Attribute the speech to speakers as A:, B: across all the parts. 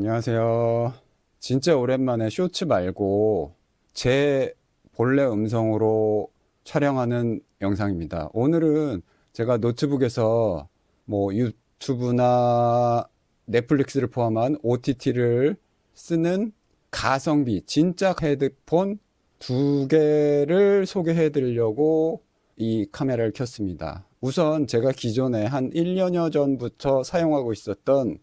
A: 안녕하세요. 진짜 오랜만에 쇼츠 말고 제 본래 음성으로 촬영하는 영상입니다. 오늘은 제가 노트북에서 뭐 유튜브나 넷플릭스를 포함한 OTT를 쓰는 가성비 진짜 헤드폰 두 개를 소개해 드리려고 이 카메라를 켰습니다. 우선 제가 기존에 한 1년여 전부터 사용하고 있었던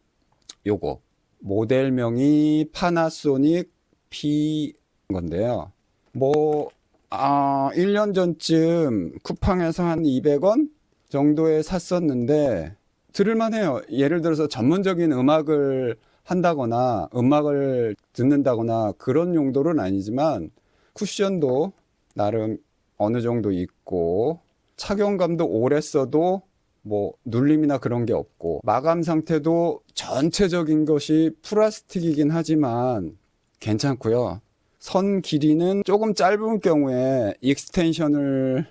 A: 요거 모델명이 파나소닉 P 건데요. 뭐 아, 1년 전쯤 쿠팡에서 한 200원 정도에 샀었는데 들을만 해요. 예를 들어서 전문적인 음악을 한다거나 음악을 듣는다거나 그런 용도는 아니지만 쿠션도 나름 어느 정도 있고 착용감도 오래 써도 뭐 눌림이나 그런 게 없고 마감 상태도 전체적인 것이 플라스틱이긴 하지만 괜찮고요. 선 길이는 조금 짧은 경우에 익스텐션을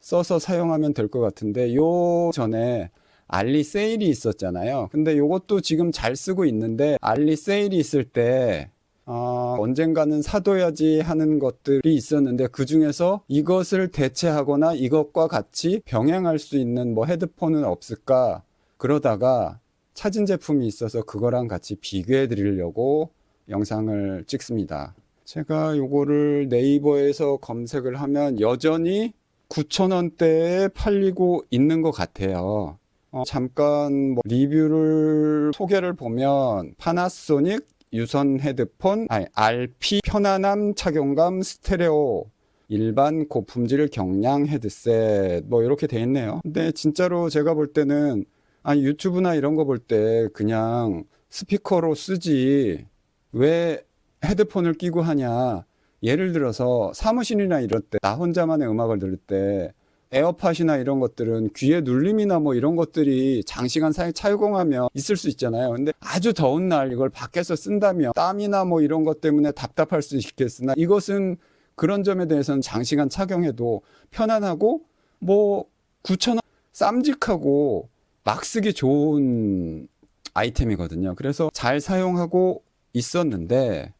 A: 써서 사용하면 될 것 같은데 요 전에 알리 세일이 있었잖아요. 근데 요것도 지금 잘 쓰고 있는데 알리 세일이 있을 때 아, 언젠가는 사둬야지 하는 것들이 있었는데 그 중에서 이것을 대체하거나 이것과 같이 병행할 수 있는 뭐 헤드폰은 없을까 그러다가 찾은 제품이 있어서 그거랑 같이 비교해 드리려고 영상을 찍습니다. 제가 요거를 네이버에서 검색을 하면 여전히 9,000원대에 팔리고 있는 것 같아요. 어, 잠깐 뭐 리뷰를 소개를 보면 파나소닉 유선 헤드폰 아니, RP 편안함 착용감 스테레오 일반 고품질 경량 헤드셋 뭐 이렇게 돼 있네요. 근데 진짜로 제가 볼 때는 아니 유튜브나 이런 거 볼 때 그냥 스피커로 쓰지 왜 헤드폰을 끼고 하냐. 예를 들어서 사무실이나 이럴 때 나 혼자만의 음악을 들을 때 에어팟이나 이런 것들은 귀에 눌림이나 뭐 이런 것들이 장시간 사이 착용하면 있을 수 있잖아요. 근데 아주 더운 날 이걸 밖에서 쓴다면 땀이나 뭐 이런 것 때문에 답답할 수 있겠으나 이것은 그런 점에 대해서는 장시간 착용해도 편안하고 뭐 9,000원 쌈직하고 막 쓰기 좋은 아이템이거든요. 그래서 잘 사용하고 있었는데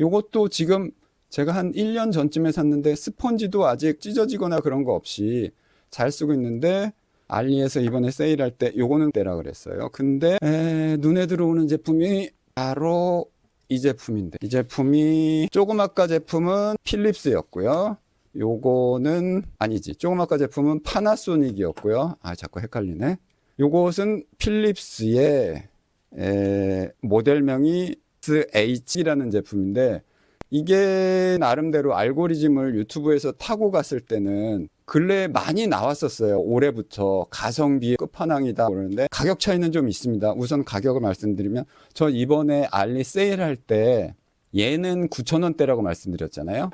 A: 요것도 지금 제가 한 1년 전쯤에 샀는데 스펀지도 아직 찢어지거나 그런 거 없이 잘 쓰고 있는데 알리에서 이번에 세일할 때 요거는 때라 그랬어요. 근데 에, 눈에 들어오는 제품이 바로 이 제품인데 이 제품이 조그마까 제품은 필립스였고요. 요거는 아니지. 조그마까 제품은 파나소닉이었고요. 아 자꾸 헷갈리네. 요것은 필립스의 에, 모델명이 H라는 제품인데 이게 나름대로 알고리즘을 유튜브에서 타고 갔을 때는 근래에 많이 나왔었어요. 올해부터 가성비 끝판왕이다 그러는데 가격 차이는 좀 있습니다. 우선 가격을 말씀드리면 저 이번에 알리 세일할 때 얘는 9,000원대라고 말씀드렸잖아요.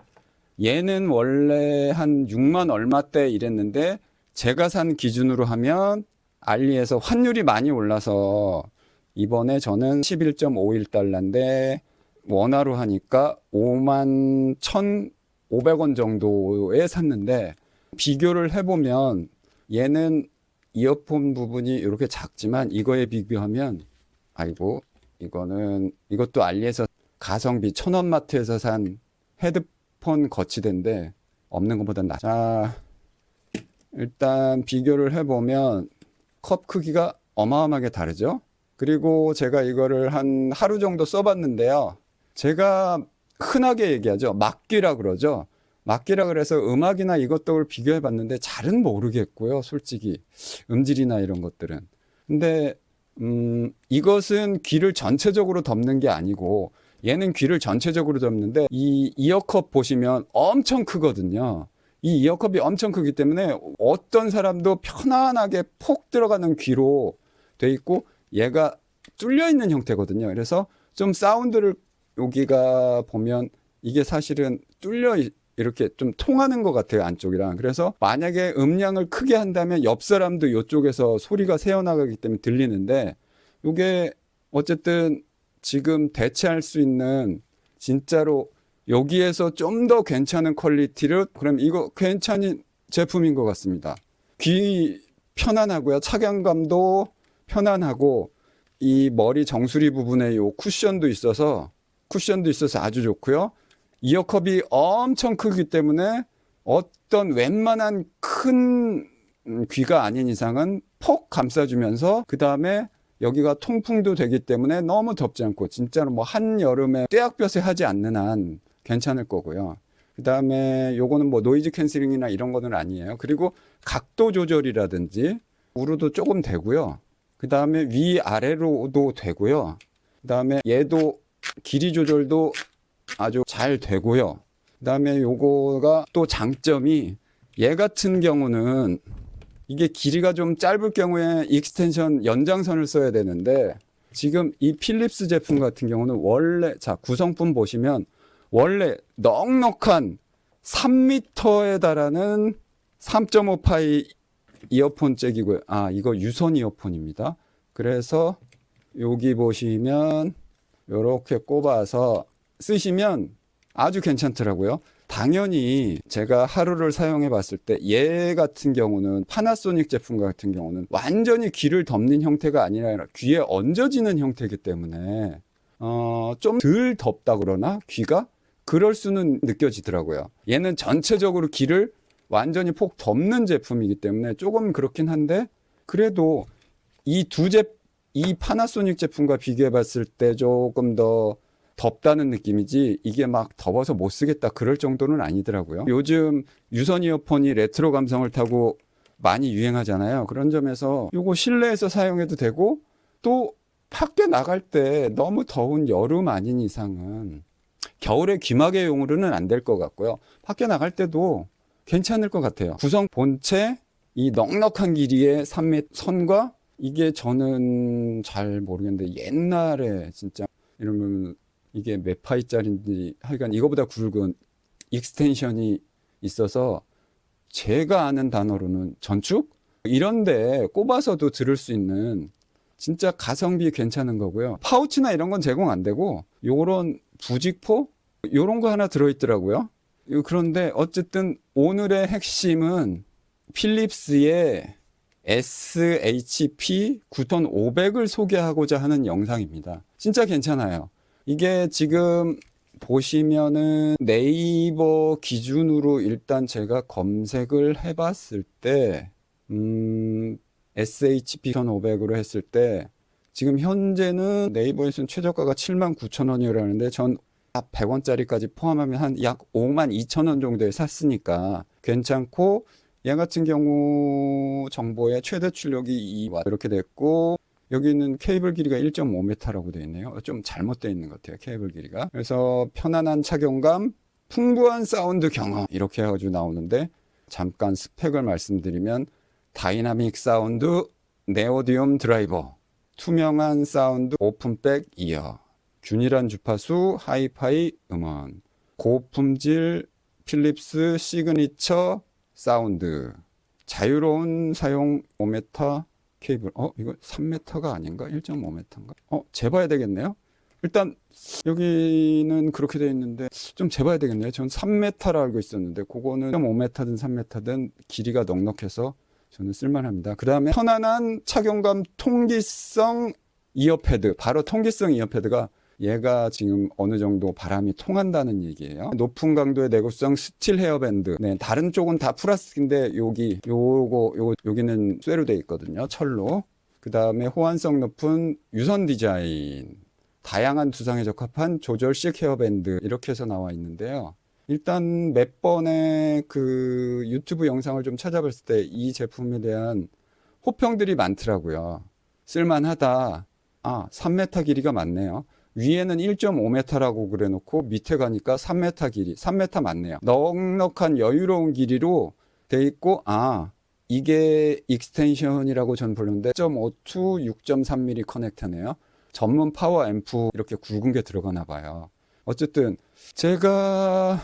A: 얘는 원래 한 6만 얼마대 이랬는데 제가 산 기준으로 하면 알리에서 환율이 많이 올라서 이번에 저는 11.51달러인데 원화로 하니까 5만 1,500원 정도에 샀는데 비교를 해보면 얘는 이어폰 부분이 이렇게 작지만 이거에 비교하면 아이고 이거는 이것도 알리에서 가성비 천원마트에서 산 헤드폰 거치대인데 없는 것보다 낫. 자 일단 비교를 해보면 컵 크기가 어마어마하게 다르죠. 그리고 제가 이거를 한 하루 정도 써봤는데요. 제가 흔하게 얘기하죠. 막기라 그러죠. 막기라 그래서 음악이나 이것저것 비교해 봤는데 잘은 모르겠고요. 솔직히 음질이나 이런 것들은. 근데 음 이것은 귀를 전체적으로 덮는 게 아니고 얘는 귀를 전체적으로 덮는데 이 이어컵 보시면 엄청 크거든요. 이 이어컵이 엄청 크기 때문에 어떤 사람도 편안하게 폭 들어가는 귀로 돼 있고 얘가 뚫려 있는 형태거든요. 그래서 좀 사운드를 여기가 보면 이게 사실은 뚫려 있- 이렇게 좀 통하는 것 같아요 안쪽이랑. 그래서 만약에 음량을 크게 한다면 옆 사람도 이쪽에서 소리가 새어나가기 때문에 들리는데 이게 어쨌든 지금 대체할 수 있는 진짜로 여기에서 좀 더 괜찮은 퀄리티를 그럼 이거 괜찮은 제품인 것 같습니다. 귀 편안하고요. 착용감도 편안하고 이 머리 정수리 부분에 요 쿠션도 있어서 쿠션도 있어서 아주 좋고요. 이어컵이 엄청 크기 때문에 어떤 웬만한 큰 음, 귀가 아닌 이상은 폭 감싸주면서 그 다음에 여기가 통풍도 되기 때문에 너무 덥지 않고 진짜로 뭐 한 여름에 떼약볕에 하지 않는 한 괜찮을 거고요. 그 다음에 요거는 뭐 노이즈 캔슬링이나 이런 거는 아니에요. 그리고 각도 조절이라든지 우르도 조금 되고요. 그 다음에 위아래로도 되고요. 그 다음에 얘도 길이 조절도 아주 잘 되고요. 그 다음에 요거가 또 장점이 얘 같은 경우는 이게 길이가 좀 짧을 경우에 익스텐션 연장선을 써야 되는데 지금 이 필립스 제품 같은 경우는 원래 자 구성품 보시면 원래 넉넉한 3m에 달하는 3.5 파이 이어폰 잭이고요. 아 이거 유선 이어폰입니다. 그래서 여기 보시면 이렇게 꼽아서 쓰시면 아주 괜찮더라고요. 당연히 제가 하루를 사용해 봤을 때 얘 같은 경우는 파나소닉 제품 같은 경우는 완전히 귀를 덮는 형태가 아니라 귀에 얹어지는 형태이기 때문에 어, 좀 덜 덥다 그러나 귀가 그럴 수는 느껴지더라고요. 얘는 전체적으로 귀를 완전히 폭 덮는 제품이기 때문에 조금 그렇긴 한데 그래도 이 두 제, 이 파나소닉 제품과 비교해 봤을 때 조금 더 덥다는 느낌이지 이게 막 더워서 못 쓰겠다 그럴 정도는 아니더라고요. 요즘 유선 이어폰이 레트로 감성을 타고 많이 유행하잖아요. 그런 점에서 요거 실내에서 사용해도 되고 또 밖에 나갈 때 너무 더운 여름 아닌 이상은 겨울에 귀마개용으로는 안 될 것 같고요. 밖에 나갈 때도 괜찮을 것 같아요. 구성 본체 이 넉넉한 길이의 3m 선과 이게 저는 잘 모르겠는데 옛날에 진짜 이러면 이게 몇 파이짜리인지 하여간 이거보다 굵은 익스텐션이 있어서 제가 아는 단어로는 전축 이런데 꼽아서도 들을 수 있는 진짜 가성비 괜찮은 거고요. 파우치나 이런 건 제공 안 되고 요런 부직포 요런 거 하나 들어 있더라고요. 그런데 어쨌든 오늘의 핵심은 필립스의 SHP 9500을 소개하고자 하는 영상입니다. 진짜 괜찮아요. 이게 지금 보시면은 네이버 기준으로 일단 제가 검색을 해봤을 때, 음, SHP 1500으로 했을 때, 지금 현재는 네이버에서는 최저가가 7만 9천 원이라는데 전 100원짜리까지 포함하면 한 약 5만 2천 원 정도에 샀으니까 괜찮고 얘 같은 경우 정보의 최대 출력이 2와 이렇게 됐고 여기는 케이블 길이가 1.5m라고 되어 있네요. 좀 잘못되어 있는 것 같아요. 케이블 길이가. 그래서 편안한 착용감, 풍부한 사운드 경험 이렇게 해가지고 나오는데 잠깐 스펙을 말씀드리면 다이나믹 사운드 네오디움 드라이버, 투명한 사운드 오픈백 이어, 균일한 주파수 하이파이 음원, 고품질 필립스 시그니처 사운드, 자유로운 사용 5m 케이블. 어, 이거 3m가 아닌가? 1.5m인가? 어, 재봐야 되겠네요. 일단 여기는 그렇게 되어 있는데 좀 재봐야 되겠네요. 전 3m라 알고 있었는데 그거는 5m든 3m든 길이가 넉넉해서 저는 쓸만합니다. 그 다음에 편안한 착용감 통기성 이어패드. 바로 통기성 이어패드가 얘가 지금 어느 정도 바람이 통한다는 얘기예요. 높은 강도의 내구성 스틸 헤어밴드. 네, 다른 쪽은 다 플라스틱인데 여기 요거 요 여기는 쇠로 돼 있거든요. 철로. 그다음에 호환성 높은 유선 디자인. 다양한 두상에 적합한 조절식 헤어밴드 이렇게 해서 나와 있는데요. 일단 몇 번의 그 유튜브 영상을 좀 찾아봤을 때 이 제품에 대한 호평들이 많더라고요. 쓸만하다. 아, 3m 길이가 맞네요. 위에는 1.5m라고 그래 놓고 밑에 가니까 3m 길이, 3m 맞네요. 넉넉한 여유로운 길이로 돼 있고, 아, 이게 익스텐션이라고 전 부르는데 1.52, 6.3mm 커넥터네요. 전문 파워 앰프 이렇게 굵은 게 들어가나 봐요. 어쨌든 제가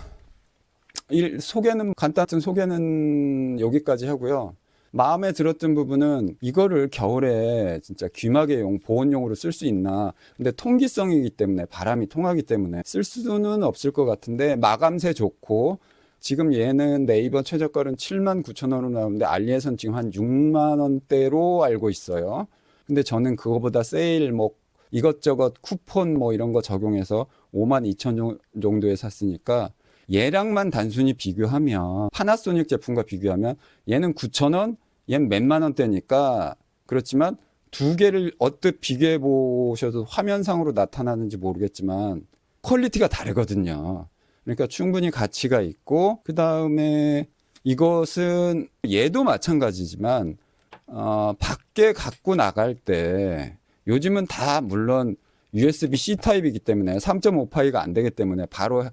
A: 일 소개는 간단한 소개는 여기까지 하고요. 마음에 들었던 부분은 이거를 겨울에 진짜 귀마개용 보온용으로 쓸 수 있나. 근데 통기성이기 때문에 바람이 통하기 때문에 쓸 수는 없을 것 같은데 마감새 좋고 지금 얘는 네이버 최저가는 7만 9천 원으로 나오는데 알리에선 지금 한 6만 원대로 알고 있어요. 근데 저는 그거보다 세일 뭐 이것저것 쿠폰 뭐 이런 거 적용해서 5만 2천 정- 정도에 샀으니까 얘랑만 단순히 비교하면 파나소닉 제품과 비교하면 얘는 9천 원, 얘는 몇만 원대니까 그렇지만 두 개를 언뜻 비교해 보셔도 화면상으로 나타나는지 모르겠지만 퀄리티가 다르거든요. 그러니까 충분히 가치가 있고 그 다음에 이것은 얘도 마찬가지지만 어, 밖에 갖고 나갈 때 요즘은 다 물론 USB-C 타입이기 때문에 3.5파이가 안 되기 때문에 바로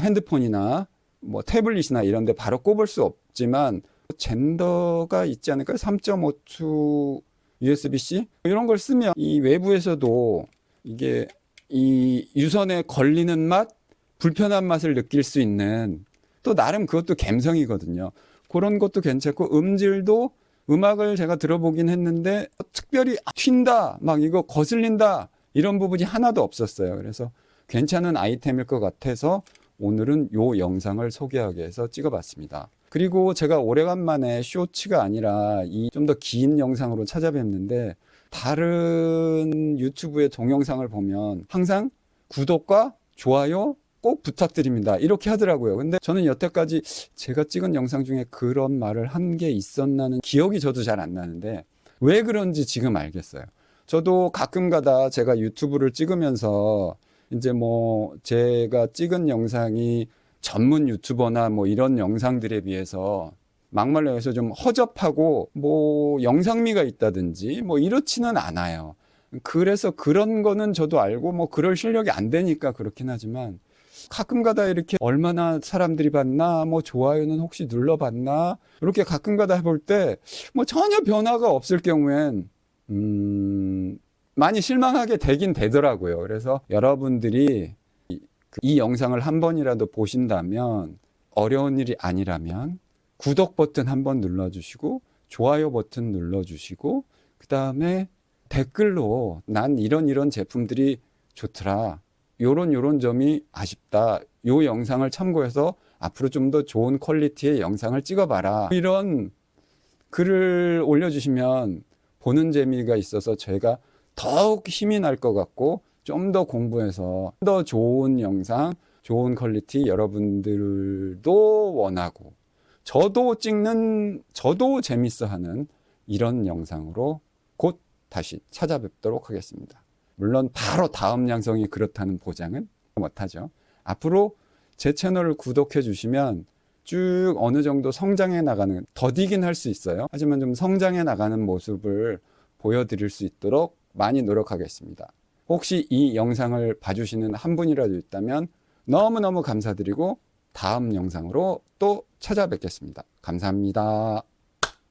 A: 핸드폰이나 뭐 태블릿이나 이런 데 바로 꼽을 수 없지만 젠더가 있지 않을까요? 3.5 USB-C 이런 걸 쓰면 이 외부에서도 이게 이 유선에 걸리는 맛, 불편한 맛을 느낄 수 있는 또 나름 그것도 감성이거든요. 그런 것도 괜찮고 음질도 음악을 제가 들어보긴 했는데 특별히 아, 튄다, 막 이거 거슬린다 이런 부분이 하나도 없었어요. 그래서 괜찮은 아이템일 것 같아서 오늘은 요 영상을 소개하기 위해서 찍어봤습니다. 그리고 제가 오래간만에 쇼츠가 아니라 이 좀 더 긴 영상으로 찾아뵙는데 다른 유튜브의 동영상을 보면 항상 구독과 좋아요 꼭 부탁드립니다. 이렇게 하더라고요. 근데 저는 여태까지 제가 찍은 영상 중에 그런 말을 한 게 있었나는 기억이 저도 잘 안 나는데 왜 그런지 지금 알겠어요. 저도 가끔 가다 제가 유튜브를 찍으면서 이제 뭐 제가 찍은 영상이 전문 유튜버나 뭐 이런 영상들에 비해서 막말로 해서 좀 허접하고 뭐 영상미가 있다든지 뭐 이렇지는 않아요. 그래서 그런 거는 저도 알고 뭐 그럴 실력이 안 되니까 그렇긴 하지만 가끔 가다 이렇게 얼마나 사람들이 봤나 뭐 좋아요는 혹시 눌러봤나 이렇게 가끔 가다 해볼 때 뭐 전혀 변화가 없을 경우엔 음 많이 실망하게 되긴 되더라고요. 그래서 여러분들이 이 영상을 한 번이라도 보신다면 어려운 일이 아니라면 구독 버튼 한 번 눌러주시고 좋아요 버튼 눌러주시고 그 다음에 댓글로 난 이런 이런 제품들이 좋더라. 요런 요런 점이 아쉽다. 요 영상을 참고해서 앞으로 좀 더 좋은 퀄리티의 영상을 찍어봐라. 이런 글을 올려주시면 보는 재미가 있어서 제가 더욱 힘이 날 것 같고 좀 더 공부해서 더 좋은 영상, 좋은 퀄리티 여러분들도 원하고 저도 찍는 저도 재밌어 하는 이런 영상으로 곧 다시 찾아뵙도록 하겠습니다. 물론 바로 다음 양성이 그렇다는 보장은 못하죠. 앞으로 제 채널을 구독해 주시면 쭉 어느 정도 성장해 나가는 더디긴 할 수 있어요. 하지만 좀 성장해 나가는 모습을 보여드릴 수 있도록 많이 노력하겠습니다. 혹시 이 영상을 봐주시는 한 분이라도 있다면 너무너무 감사드리고 다음 영상으로 또 찾아뵙겠습니다. 감사합니다.